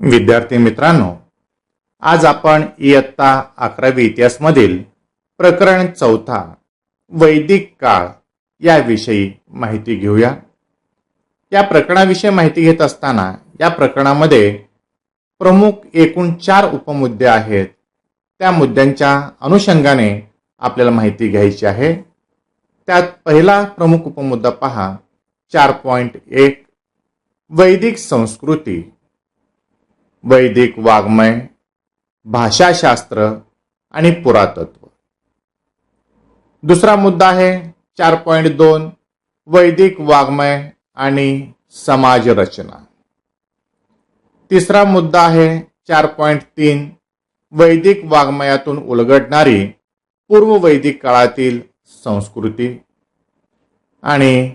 विद्यार्थी मित्रांनो आज आपण इयत्ता अकरावी इतिहासमधील प्रकरण चौथा वैदिक काळ याविषयी माहिती घेऊया. या प्रकरणाविषयी माहिती घेत असताना या प्रकरणामध्ये प्रमुख एकूण चार उपमुद्दे आहेत. त्या मुद्द्यांच्या अनुषंगाने आपल्याला माहिती घ्यायची आहे. त्यात पहिला प्रमुख उपमुद्दा पहा. चार पॉईंट एक. वैदिक संस्कृती. वैदिक वाङ्मय भाषाशास्त्र आणि पुरातत्व. दुसरा मुद्दा आहे चार पॉईंट दोन. वैदिक वाङ्मय आणि समाज रचना तिसरा मुद्दा आहे चार पॉईंट तीन. वैदिक वाङ्मयातून उलगडणारी पूर्व वैदिक काळातील संस्कृती. आणि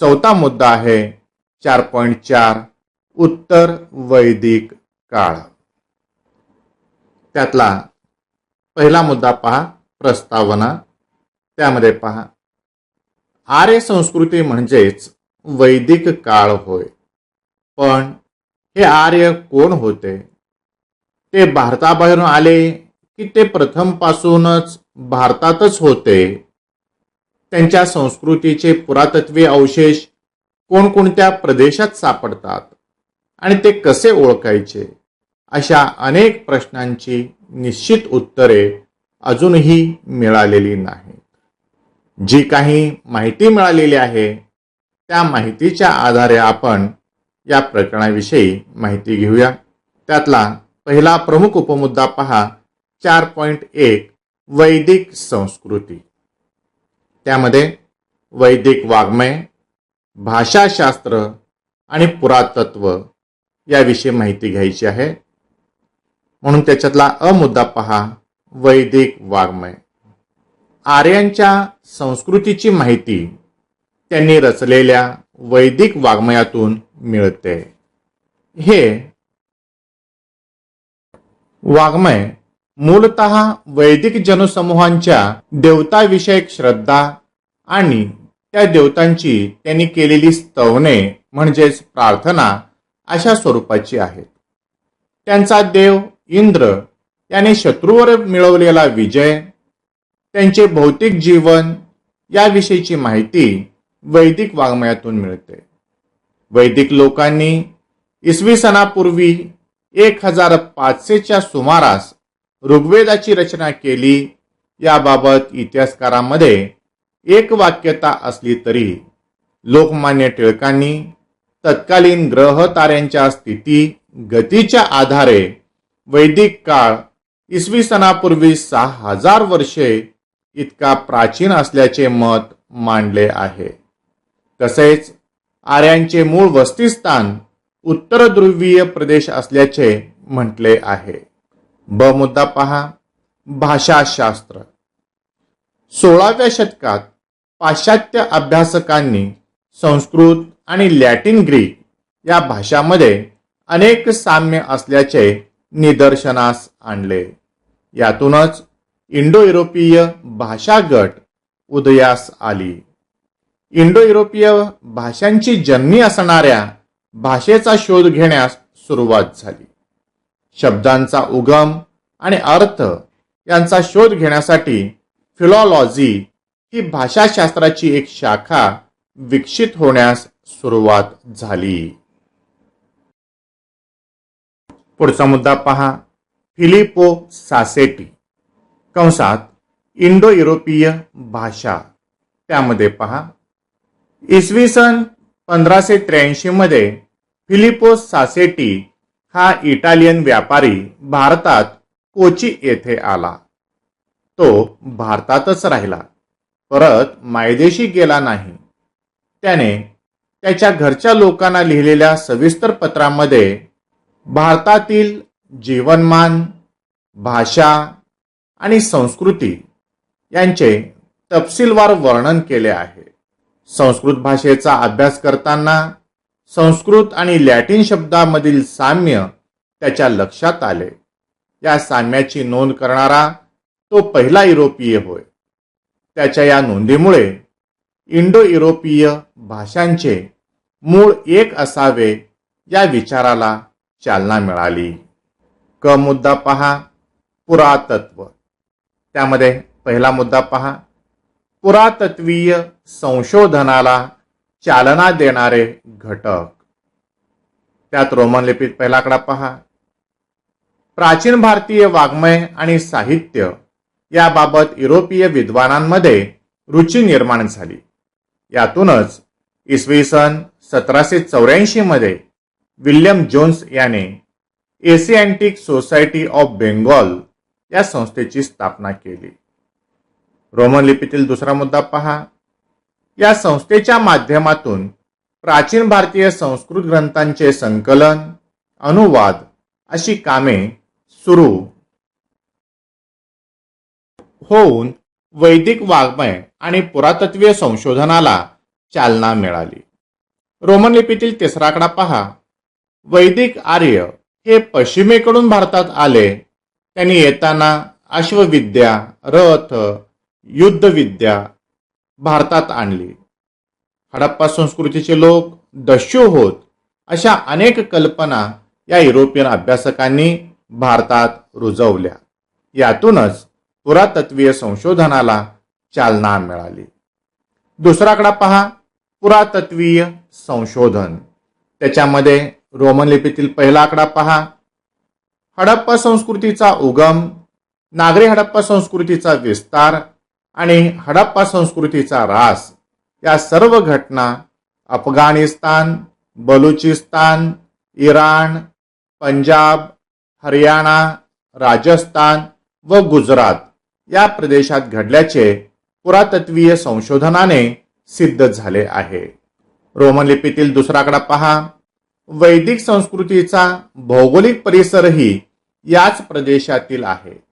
चौथा मुद्दा आहे चार पॉईंट चार उत्तर वैदिक काळ. त्यातला पहिला मुद्दा पहा प्रस्तावना. त्यामध्ये पहा आर्य संस्कृती म्हणजेच वैदिक काळ होय. पण हे आर्य कोण होते? ते भारताबाहेरून आले की ते प्रथमपासूनच भारतातच होते. त्यांच्या संस्कृतीचे पुरातत्वीय अवशेष कोणकोणत्या प्रदेशात सापडतात आणि ते कसे ओळखायचे? अशा अनेक प्रश्नांची निश्चित उत्तरे अजूनही मिळालेली नाहीत. जी काही माहिती मिळालेली आहे त्या माहितीच्या आधारे आपण या प्रकरणाविषयी माहिती घेऊया. त्यातला पहिला प्रमुख उपमुद्दा पहा. चार पॉईंट एक वैदिक संस्कृती. त्यामध्ये वैदिक वाङ्मय भाषाशास्त्र आणि पुरातत्व याविषयी माहिती घ्यायची आहे. म्हणून त्याच्यातला अमुद्दा पहा. वैदिक वाङ्मय. आर्यांच्या संस्कृतीची माहिती त्यांनी रचलेल्या वैदिक वाङ्मयातून मिळते. हे वाङ्मय मूलत वैदिक जनसमूहांच्या देवताविषयक श्रद्धा आणि त्या देवतांची त्यांनी केलेली स्तवने म्हणजेच प्रार्थना अशा स्वरूपाची आहेत. त्यांचा देव इंद्र याने शत्रूवर मिळवलेला विजय त्यांचे भौतिक जीवन याविषयीची माहिती वैदिक वाङ्मयातून मिळते. वैदिक लोकांनी इसवी सणापूर्वी एक हजार पाचशेच्या सुमारास ऋग्वेदाची रचना केली. याबाबत इतिहासकारांमध्ये एक वाक्यता असली तरी लोकमान्य टिळकांनी तत्कालीन ग्रह ताऱ्यांच्या स्थिती गतीच्या आधारे वैदिक काळ इसवी सणापूर्वी सहा हजार वर्षे इतका प्राचीन असल्याचे मत मांडले आहे. तसेच आर्यांचे मूळ वस्तीस्थान उत्तर ध्रुवीय प्रदेश असल्याचे म्हटले आहे. ब मुद्दा पहा. भाषाशास्त्र. सोळाव्या शतकात पाश्चात्य अभ्यासकांनी संस्कृत आणि लॅटिन ग्रीक या भाषांमध्ये अनेक साम्य असल्याचे निदर्शनास आणले. यातूनच इंडो युरोपीय भाषा गट उदयास आली. इंडो युरोपीय भाषांची जननी असणाऱ्या भाषेचा शोध घेण्यास सुरुवात झाली. शब्दांचा उगम आणि अर्थ यांचा शोध घेण्यासाठी फिलॉलॉजी ही भाषाशास्त्राची एक शाखा विकसित होण्यास सुरुवात झाली. पुढचा मुद्दा पहा. Filippo Sassetti. कंसात इंडो युरोपीय भाषा. त्यामध्ये पहा. इसवी सन पंधराशे त्र्याऐंशी मध्ये फिलिपो सासेटी हा इटालियन व्यापारी भारतात कोची येथे आला. तो भारतातच राहिला. परत मायदेशी गेला नाही. त्याने त्याच्या घरच्या लोकांना लिहिलेल्या सविस्तर पत्रामध्ये भारतातील जीवनमान भाषा आणि संस्कृती यांचे तपशीलवार वर्णन केले आहे. संस्कृत भाषेचा अभ्यास करताना संस्कृत आणि लॅटिन शब्दामधील साम्य त्याच्या लक्षात आले. या साम्याची नोंद करणारा तो पहिला युरोपीय होय. त्याच्या या नोंदीमुळे इंडो युरोपीय भाषांचे मूळ एक असावे या विचाराला चालना मिळाली. क मुद्दा पहा पुरातत्व. त्यामध्ये पहिला मुद्दा पहा पुरातत्वीय संशोधनाला चालना देणारे घटक. त्यात रोमन लिपीत पहिला आकडा पहा. प्राचीन भारतीय वाङ्मय आणि साहित्य याबाबत युरोपीय विद्वानांमध्ये रुची निर्माण झाली. यातूनच इसवी सन सतराशे चौऱ्याऐंशी मध्ये विल्यम जोन्स याने एशियँटिक सोसायटी ऑफ बेंगॉल या संस्थेची स्थापना केली. रोमन लिपीतील दुसरा मुद्दा पहा. या संस्थेच्या माध्यमातून प्राचीन भारतीय संस्कृत ग्रंथांचे संकलन अनुवाद अशी कामे सुरू होऊन वैदिक वाङ्मय आणि पुरातत्वीय संशोधनाला चालना मिळाली. रोमन लिपीतील तिसरा आकडा पहा. वैदिक आर्य हे पश्चिमेकडून भारतात आले. त्यांनी येताना अश्वविद्या रथ युद्धविद्या भारतात आणली. हडप्पा संस्कृतीचे लोक दस्यू होत अशा अनेक कल्पना या युरोपियन अभ्यासकांनी भारतात रुजवल्या. यातूनच पुरातत्वीय संशोधनाला चालना मिळाली. दुसराकडा पहा पुरातत्वीय संशोधन. त्याच्यामध्ये रोमन लिपीतील पहिला आकडा पहा. हडप्पा संस्कृतीचा उगम नागरी हडप्पा संस्कृतीचा विस्तार आणि हडप्पा संस्कृतीचा रास या सर्व घटना अफगाणिस्तान बलुचिस्तान इराण पंजाब हरियाणा राजस्थान व गुजरात या प्रदेशात घडल्याचे पुरातत्वीय संशोधनाने सिद्ध झाले आहे. रोमन लिपीतील दुसरा पहा. वैदिक संस्कृतीचा भौगोलिक परिसरही याच प्रदेशातील आहे.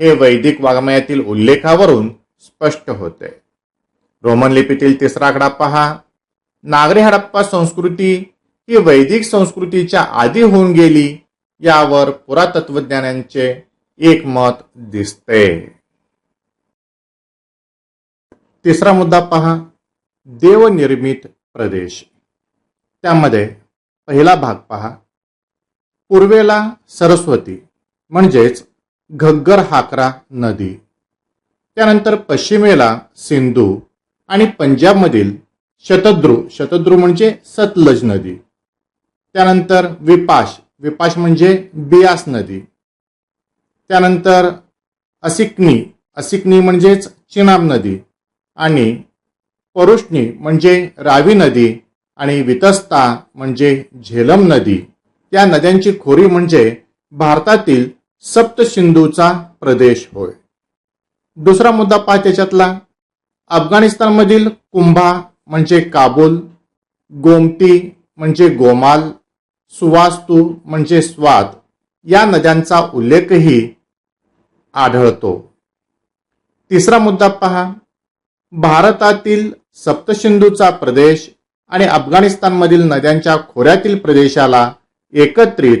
हे वैदिक वाङ्मयातील उल्लेखावरून स्पष्ट होते. रोमन लिपीतील तिसरा आकडा पहा. नागरी हडप्पा संस्कृती ही वैदिक संस्कृतीच्या आधी होऊन गेली यावर पुरातत्वज्ञानांचे एक मत दिसते. तिसरा मुद्दा पहा. देवनिर्मित प्रदेश. त्यामध्ये पहिला भाग पहा. पूर्वेला सरस्वती म्हणजेच घग्गर हाकरा नदी. त्यानंतर पश्चिमेला सिंधू आणि पंजाबमधील शतद्रू शतद्रू म्हणजे सतलज नदी. त्यानंतर विपाश विपाश म्हणजे बियास नदी. त्यानंतर असिकनी असिकनी म्हणजेच चिनाब नदी आणि परुष्णी म्हणजे रावी नदी आणि वितस्ता म्हणजे झेलम नदी. या नद्यांची खोरी म्हणजे भारतातील सप्तसिंधूचा प्रदेश होय. दुसरा मुद्दा पहा त्याच्यातला. अफगाणिस्तानमधील कुंभा म्हणजे काबूल गोमती म्हणजे गोमाल सुवास्तू म्हणजे स्वाद या नद्यांचा उल्लेखही आढळतो. तिसरा मुद्दा पहा. भारतातील सप्तसिंधूचा प्रदेश आणि अफगाणिस्तानमधील नद्यांच्या खोऱ्यातील प्रदेशाला एकत्रित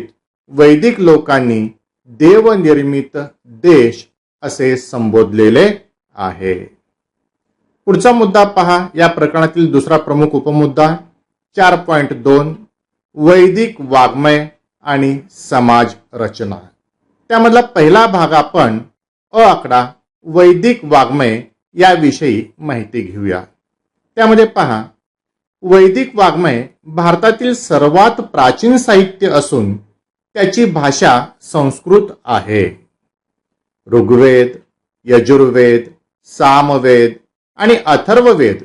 वैदिक लोकांनी देवनिर्मित देश असे संबोधलेले आहे. पुढचा मुद्दा पहा या प्रकरणातील दुसरा प्रमुख उपमुद्दा चार पॉइंट दोन वैदिक वाङ्मय आणि समाज रचना. त्यामधला पहिला भाग आपण अ आकडा वैदिक वाङ्मय याविषयी माहिती घेऊया. त्यामध्ये पहा वैदिक वाङ्मय भारतातील सर्वात प्राचीन साहित्य असून त्याची भाषा संस्कृत आहे. ऋग्वेद यजुर्वेद सामवेद आणि अथर्ववेद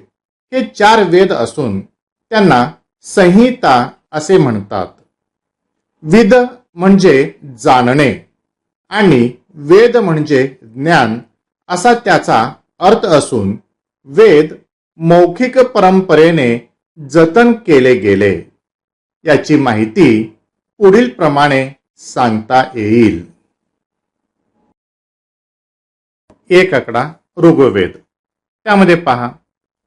हे चार वेद असून त्यांना संहिता असे म्हणतात. विद म्हणजे जाणणे आणि वेद म्हणजे ज्ञान असा त्याचा अर्थ असून वेद मौखिक परंपरेने जतन केले गेले. याची माहिती पुढील प्रमाणे सांगता येईल. एक आकडा ऋग्वेद. त्यामध्ये पहा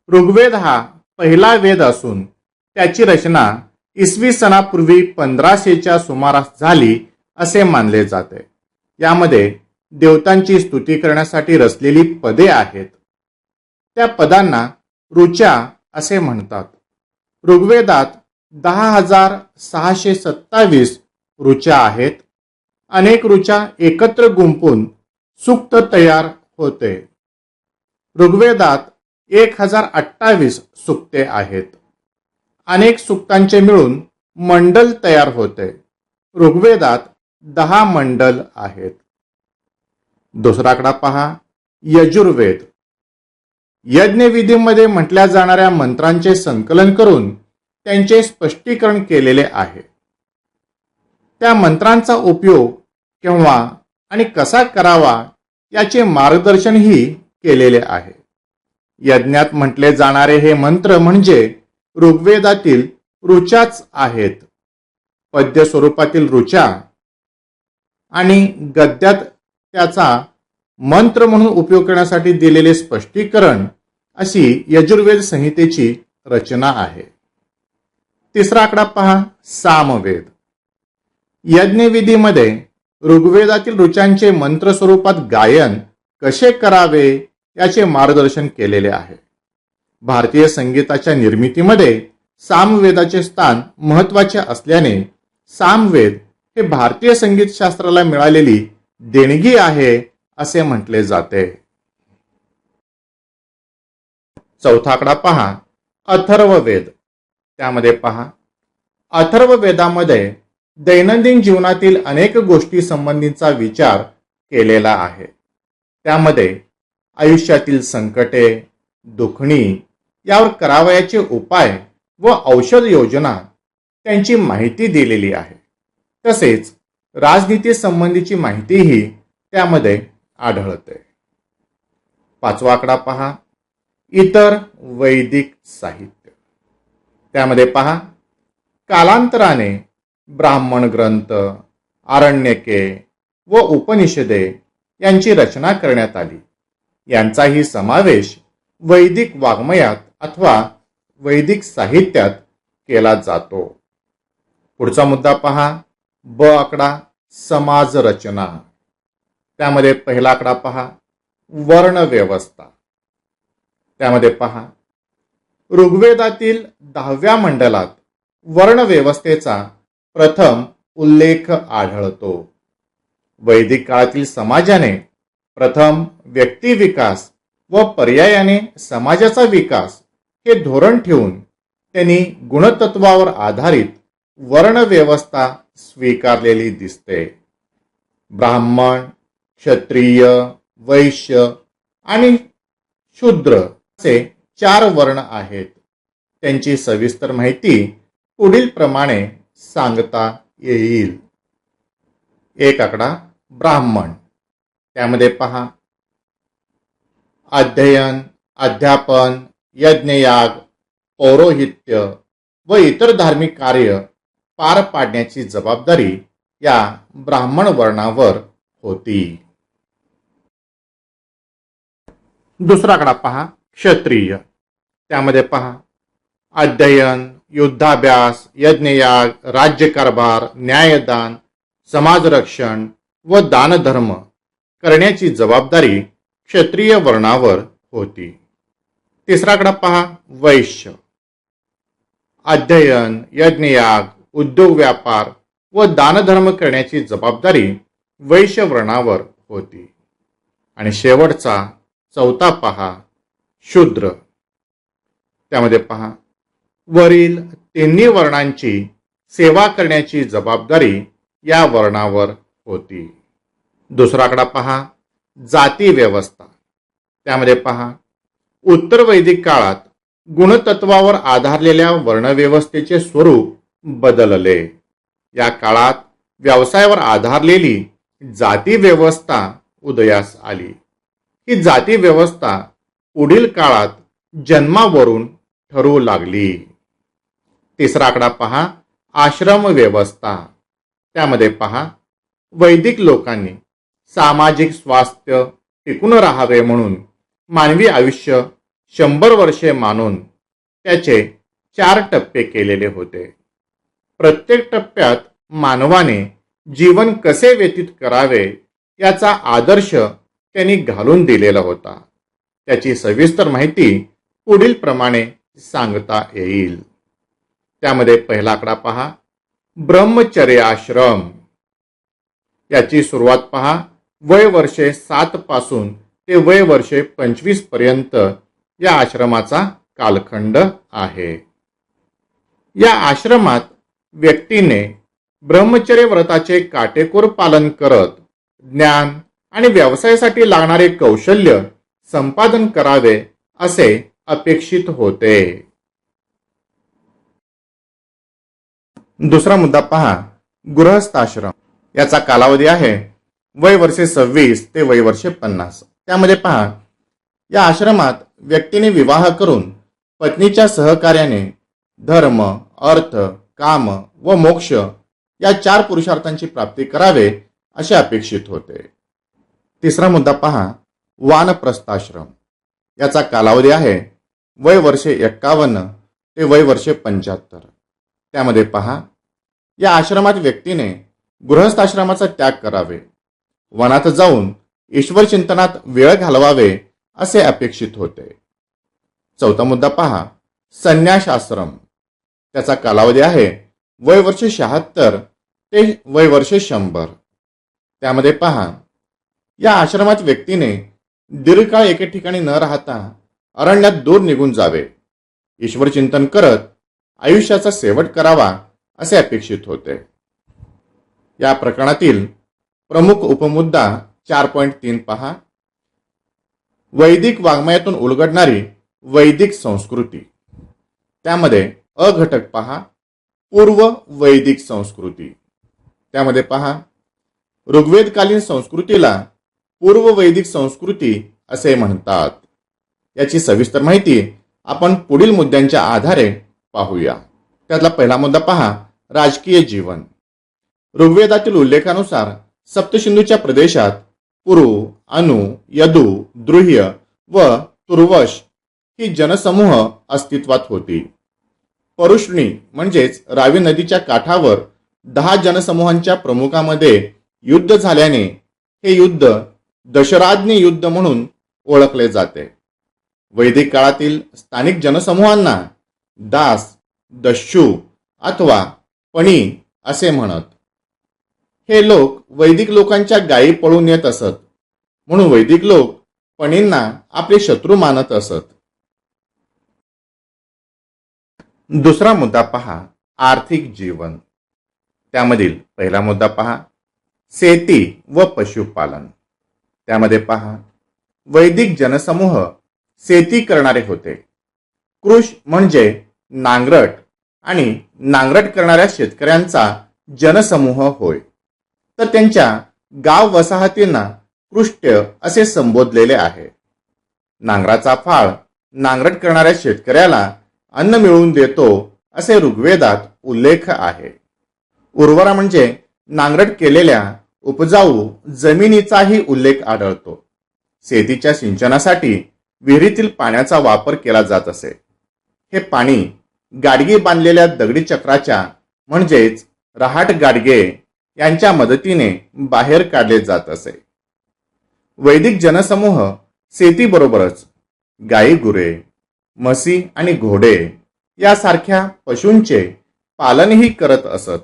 ऋग्वेद हा पहिला वेद असून त्याची रचना इसवी सणापूर्वी पंधराशेच्या सुमारास झाली असे मानले जाते. यामध्ये देवतांची स्तुती करण्यासाठी रचलेली पदे आहेत. त्या पदांना ऋचा असे म्हणतात. ऋग्वेदात दहा हजार सहाशे सत्तावीस ऋचा आहेत. अनेक ऋचा एकत्र गुंपून सुक्त तयार होते. ऋग्वेदात एक हजार अठ्ठावीस सुक्ते आहेत. अनेक सुक्तांचे मिळून मंडल तयार होते. ऋग्वेदात दहा मंडल आहेत. दुसराकडा पहा. यजुर्वेद. यज्ञविधीमध्ये म्हटल्या जाणाऱ्या मंत्रांचे संकलन करून त्यांचे स्पष्टीकरण केलेले आहे. त्या मंत्रांचा उपयोग केव्हा आणि कसा करावा याचे मार्गदर्शनही केलेले आहे. यज्ञात म्हटले जाणारे हे मंत्र म्हणजे ऋग्वेदातील ऋचाच आहेत. पद्य स्वरूपातील ऋचा आणि गद्यात त्याचा मंत्र म्हणून उपयोग करण्यासाठी दिलेले स्पष्टीकरण अशी यजुर्वेद संहितेची रचना आहे. तिसरा आकडा पहा सामवेद. यज्ञविधीमध्ये ऋग्वेदातील ऋचांचे मंत्र स्वरूपात गायन कसे करावे याचे मार्गदर्शन केलेले आहे. भारतीय संगीताच्या निर्मितीमध्ये सामवेदाचे स्थान महत्त्वाचे असल्याने सामवेद हे भारतीय संगीतशास्त्राला मिळालेली देणगी आहे असे म्हटले जाते. चौथा आकडा पहा अथर्ववेद. त्यामध्ये पहा अथर्ववेदामध्ये दैनंदिन जीवनातील अनेक गोष्टी संबंधीचा विचार केलेला आहे. त्यामध्ये आयुष्यातील संकटे दुखणी यावर करावयाचे उपाय व औषध योजना त्यांची माहिती दिलेली आहे. तसेच राजनीती संबंधीची माहितीही त्यामध्ये आढळते. पाचवा आकडा पहा. इतर वैदिक साहित्य. त्यामध्ये पहा. कालांतराने ब्राह्मण ग्रंथ आरण्यके व उपनिषदे यांची रचना करण्यात आली. यांचाही समावेश वैदिक वाङ्मयात अथवा वैदिक साहित्यात केला जातो. पुढचा मुद्दा पहा. ब आकडा समाज रचना. त्यामध्ये पहिला आकडा पहा. वर्ण व्यवस्था. त्यामध्ये पहा. ऋग्वेदातील दहाव्या मंडलात वर्ण व्यवस्थेचा प्रथम उल्लेख आढळतो. वैदिक काळातील समाजाने प्रथम व्यक्ती विकास व पर्यायाने समाजाचा विकास हे धोरण ठेवून त्यांनी गुणतत्वावर आधारित वर्णव्यवस्था स्वीकारलेली दिसते. ब्राह्मण क्षत्रिय वैश्य आणि शूद्र असे चार वर्ण आहेत. त्यांची सविस्तर माहिती पुढील प्रमाणे सांगता येईल. एक आकडा ब्राह्मण. त्यामध्ये पहा. अध्ययन अध्यापन यज्ञयाग पौरोहित्य व इतर धार्मिक कार्य पार पाडण्याची जबाबदारी या ब्राह्मण वर्णावर होती. दुसरा आकडा पहा. क्षत्रिय. त्यामध्ये पहा. अध्ययन युद्धाभ्यास यज्ञयाग राज्यकारभार न्यायदान समाजरक्षण व दानधर्म करण्याची जबाबदारी क्षत्रिय वर्णावर होती. तिसराकडे पहा वैश्य. अध्ययन यज्ञयाग उद्योग व्यापार व दानधर्म करण्याची जबाबदारी वैश्य वर्णावर होती. आणि शेवटचा चौथा पहा शूद्र. त्यामध्ये पहा वरील तिन्ही वर्णांची सेवा करण्याची जबाबदारी या वर्णावर होती. दुसराकडा पहा जाती व्यवस्था. त्यामध्ये पहा उत्तर वैदिक काळात गुणतत्वावर आधारलेल्या वर्णव्यवस्थेचे स्वरूप बदलले. या काळात व्यवसायावर आधारलेली जाती व्यवस्था उदयास आली. ही जाती व्यवस्था पुढील काळात जन्मावरून ठरवू लागली. तिसरा आकडा पहा. आश्रम व्यवस्था. त्यामध्ये पहा. वैदिक लोकांनी सामाजिक स्वास्थ्य टिकून राहावे म्हणून मानवी आयुष्य शंभर वर्षे मानून त्याचे चार टप्पे केलेले होते. प्रत्येक टप्प्यात मानवाने जीवन कसे व्यतीत करावे याचा आदर्श त्यांनी घालून दिलेला होता. त्याची सविस्तर माहिती पुढील प्रमाणे सांगता येईल. त्यामध्ये पहिला आकडा पहा. ब्रह्मचर्य आश्रम याची सुरुवात पहा. वय वर्षे सात पासून ते वय वर्षे पंचवीसपर्यंत या आश्रमाचा कालखंड आहे. या आश्रमात व्यक्तीने ब्रह्मचर्य व्रताचे काटेकोर पालन करत ज्ञान आणि व्यवसायासाठी लागणारे कौशल्य संपादन करावे असे अपेक्षित होते. दुसरा मुद्दा पहा. गृहस्थाश्रम याचा कालावधी आहे वय वर्षे सव्वीस ते वय वर्षे पन्नास. त्यामध्ये पहा. या आश्रमात व्यक्तीने विवाह करून पत्नीच्या सहकार्याने धर्म अर्थ काम व मोक्ष या चार पुरुषार्थांची प्राप्ती करावे असे अपेक्षित होते. तिसरा मुद्दा पहा. वानप्रस्थाश्रम. याचा कालावधी आहे वय वर्षे एक्कावन्न ते वय वर्षे पंच्याहत्तर. त्यामध्ये पहा या आश्रमात व्यक्तीने गृहस्थाश्रमाचा त्याग करावे. वनात जाऊन ईश्वर चिंतनात वेळ घालवावे असे अपेक्षित होते. चौथा मुद्दा पहा संन्यास आश्रम त्याचा कालावधी आहे वय वर्ष शहात्तर ते वय वर्ष शंभर. त्यामध्ये पहा या आश्रमात व्यक्तीने दीर्घकाळ एके ठिकाणी न राहता अरण्यात दूर निघून जावे. ईश्वर चिंतन करत आयुष्याचा शेवट करावा असे अपेक्षित होते. या प्रकरणातील प्रमुख उपमुद्दा चार पॉईंट तीन पहा. वैदिक वाङ्मयातून उलगडणारी वैदिक संस्कृती. त्यामध्ये अ घटक पहा. पूर्व वैदिक संस्कृती. त्यामध्ये पहा. ऋग्वेदकालीन संस्कृतीला पूर्व वैदिक संस्कृती असे म्हणतात. याची सविस्तर माहिती आपण पुढील मुद्द्यांच्या आधारे पाहूया. त्यातला पहिला मुद्दा पहा राजकीय जीवन. ऋग्वेदातील उल्लेखानुसार सप्तसिंधूच्या प्रदेशात पुरु अनु यदु द्रुह्य व तुर्वश ही जनसमूह अस्तित्वात होती. परुष्णी म्हणजेच रावी नदीच्या काठावर दहा जनसमूहांच्या प्रमुखामध्ये युद्ध झाल्याने हे युद्ध दशराज्ञी युद्ध म्हणून ओळखले जाते. वैदिक काळातील स्थानिक जनसमूहांना दास दस्यू अथवा पणी असे म्हणत. हे लोक वैदिक लोकांच्या गायी पळून येत असत. म्हणून वैदिक लोक पणींना आपले शत्रू मानत असत. दुसरा मुद्दा पहा आर्थिक जीवन. त्यामधील पहिला मुद्दा पहा शेती व पशुपालन. त्यामध्ये पहा वैदिक जनसमूह शेती करणारे होते. कृष म्हणजे नांगरट आणि नांगरट करणाऱ्या शेतकऱ्यांचा जनसमूह होय. तर त्यांच्या गाव वसाहतींना कृष्ट्य असे संबोधलेले आहे. नांगराचा फाळ नांगरट करणाऱ्या शेतकऱ्याला अन्न मिळवून देतो असे ऋग्वेदात उल्लेख आहे. उर्वरा म्हणजे नांगरट केलेल्या उपजाऊ जमिनीचाही उल्लेख आढळतो. शेतीच्या सिंचनासाठी विहिरीतील पाण्याचा वापर केला जात असे. हे पाणी गाडगे बांधलेल्या दगडी चक्राच्या म्हणजेच रहाट गाडगे यांच्या मदतीने बाहेर काढले जात असे. वैदिक जनसमूह शेतीबरोबरच गाई गुरे म्हशी आणि घोडे यासारख्या पशूंचे पालनही करत असत.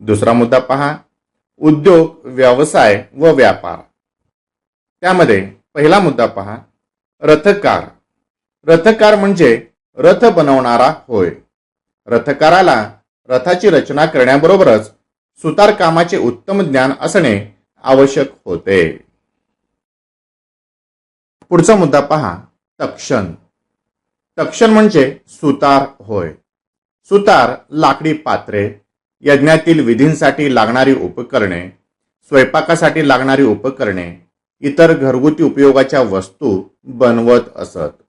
दुसरा मुद्दा पहा उद्योग व्यवसाय व व्यापार. त्यामध्ये पहिला मुद्दा पहा रथकार. रथकार म्हणजे रथ बनवणारा होय. रथकाराला रथाची रचना करण्याबरोबरच सुतार कामाचे उत्तम ज्ञान असणे आवश्यक होते. पुढचा मुद्दा पहा. तक्षण. तक्षण म्हणजे सुतार होय. सुतार लाकडी पात्रे यज्ञातील विधींसाठी लागणारी उपकरणे स्वयंपाकासाठी लागणारी उपकरणे इतर घरगुती उपयोगाच्या वस्तू बनवत असत.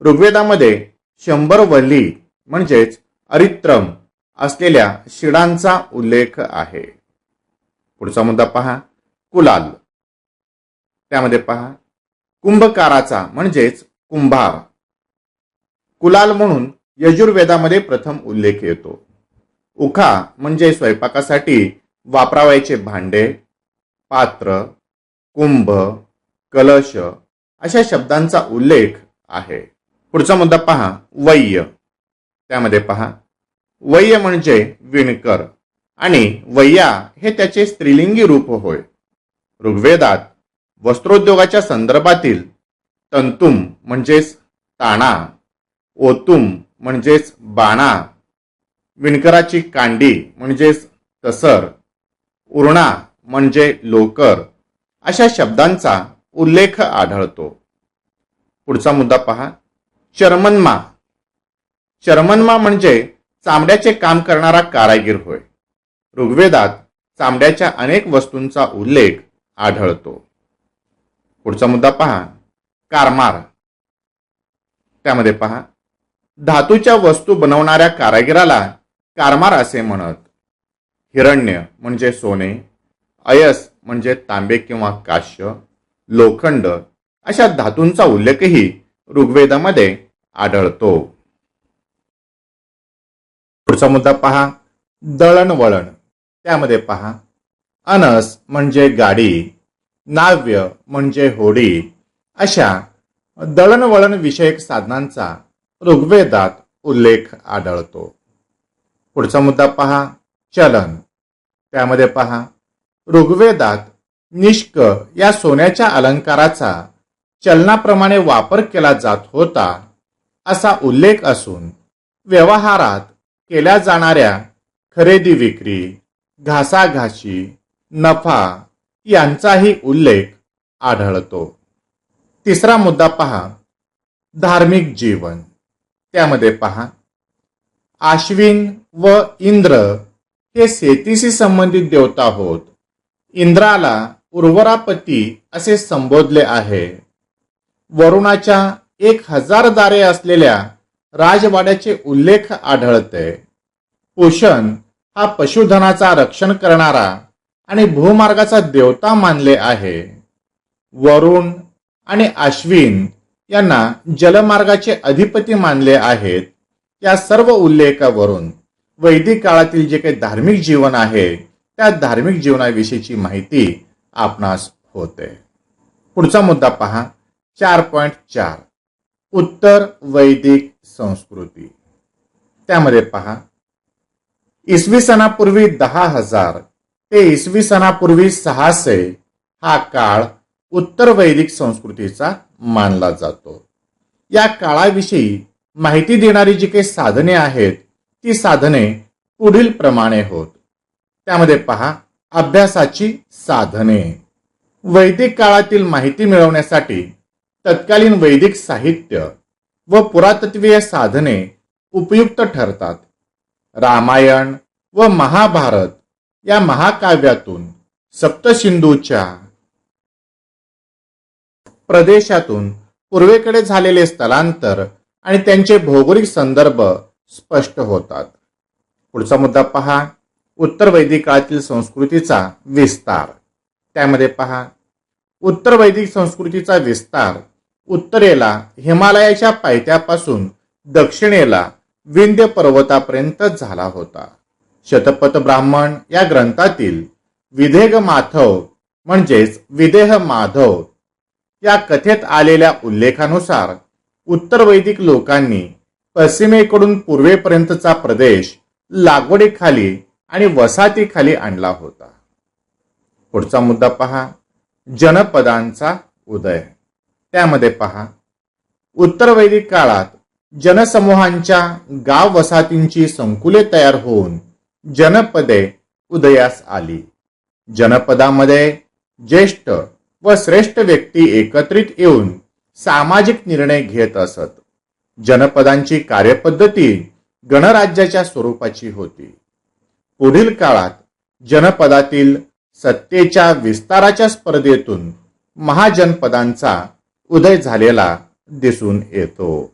ऋग्वेदामध्ये शंभर वल्ली म्हणजेच अरित्रम असलेल्या शिडांचा उल्लेख आहे. पुढचा मुद्दा पहा. कुलाल. त्यामध्ये पहा. कुंभकाराचा म्हणजेच कुंभार. कुलाल म्हणून यजुर्वेदामध्ये प्रथम उल्लेख येतो. उखा म्हणजे स्वयंपाकासाठी वापरावयाचे भांडे पात्र कुंभ कलश अशा शब्दांचा उल्लेख आहे. पुढचा मुद्दा पहा. वय्य त्यामध्ये पहा. वय्य म्हणजे विणकर. आणि वय्या हे त्याचे स्त्रीलिंगी रूप होय. ऋग्वेदात वस्त्रोद्योगाच्या संदर्भातील तंतुम म्हणजेच ताणा ओतुम म्हणजेच बाणा विणकराची कांडी म्हणजेच तसर उरणा म्हणजे लोकर अशा शब्दांचा उल्लेख आढळतो. पुढचा मुद्दा पहा. चर्मन्मा. चर्मन्मा म्हणजे चामड्याचे काम करणारा कारागीर होय. ऋग्वेदात चामड्याच्या अनेक वस्तूंचा उल्लेख आढळतो. पुढचा मुद्दा पहा. कारमार. त्यामध्ये पहा. धातूच्या वस्तू बनवणाऱ्या कारागिराला कारमार असे म्हणत. हिरण्य म्हणजे सोने अयस म्हणजे तांबे किंवा काश्य लोखंड अशा धातूंचा उल्लेखही ऋग्वेदामध्ये आढळतो. पुढचा मुद्दा पहा. दळणवळण. त्यामध्ये पहा. अनस म्हणजे गाडी नाव्य म्हणजे होडी अशा दळणवळण विषयक साधनांचा ऋग्वेदात उल्लेख आढळतो. पुढचा मुद्दा पहा. चलन. त्यामध्ये पहा. ऋग्वेदात निष्क या सोन्याच्या अलंकाराचा चलनाप्रमाणे वापर केला जात होता असा उल्लेख असून व्यवहारात केल्या जाणाऱ्या खरेदी विक्री घासाघाशी नफा यांचाही उल्लेख आढळतो. तिसरा मुद्दा पहा धार्मिक जीवन. त्यामध्ये पहा आश्विन व इंद्र हे शेतीशी संबंधित देवता होत. इंद्राला उर्वरापती असे संबोधले आहे. वरुणाच्या एक हजार दारे असलेल्या राजवाड्याचे उल्लेख आढळते. पोषण हा पशुधनाचा रक्षण करणारा आणि भूमार्गाचा देवता मानले आहे. वरुण आणि अश्विन यांना जलमार्गाचे अधिपती मानले आहेत. या सर्व उल्लेखावरून वैदिक काळातील जे काही धार्मिक जीवन आहे त्या धार्मिक जीवनाविषयीची माहिती आपणास होते. पुढचा मुद्दा पहा. चार पॉइंट चार. उत्तर वैदिक संस्कृती. त्यामध्ये पहा इसवी सणापूर्वी दहा हजार ते इसवी सणापूर्वी सहाशे हा काळ उत्तर वैदिक संस्कृतीचा मानला जातो. या काळाविषयी माहिती देणारी जी काही साधने आहेत ती साधने पुढील प्रमाणे होत. त्यामध्ये पहा अभ्यासाची साधने. वैदिक काळातील माहिती मिळवण्यासाठी तत्कालीन वैदिक साहित्य व पुरातत्वीय साधने उपयुक्त ठरतात. रामायण व महाभारत या महाकाव्यातून सप्तसिंधूच्या प्रदेशातून पूर्वेकडे झालेले स्थलांतर आणि त्यांचे भौगोलिक संदर्भ स्पष्ट होतात. पुढचा मुद्दा पहा. उत्तर वैदिक काळातील संस्कृतीचा विस्तार. त्यामध्ये पहा. उत्तर वैदिक संस्कृतीचा विस्तार उत्तरेला हिमालयाच्या पायथ्यापासून दक्षिणेला विंध्य पर्वतापर्यंत झाला होता. शतपथ ब्राह्मण या ग्रंथातील विधेग माधव म्हणजेच विदेह माधव या कथेत आलेल्या उल्लेखानुसार उत्तर वैदिक लोकांनी पश्चिमेकडून पूर्वेपर्यंतचा प्रदेश लागवडीखाली आणि वसाहतीखाली आणला होता. पुढचा मुद्दा पहा. जनपदांचा उदय. त्यामध्ये पहा. उत्तर वैदिक काळात जनसमूहांच्या गाव वसाहतींची संकुले तयार होऊन जनपदे उदयास आली. जनपदामध्ये ज्येष्ठ व श्रेष्ठ व्यक्ती एकत्रित येऊन सामाजिक निर्णय घेत असत. जनपदांची कार्यपद्धती गणराज्याच्या स्वरूपाची होती. पुढील काळात जनपदातील सत्तेच्या विस्ताराच्या स्पर्धेतून महाजनपदांचा उदय झालेला दिसून येतो.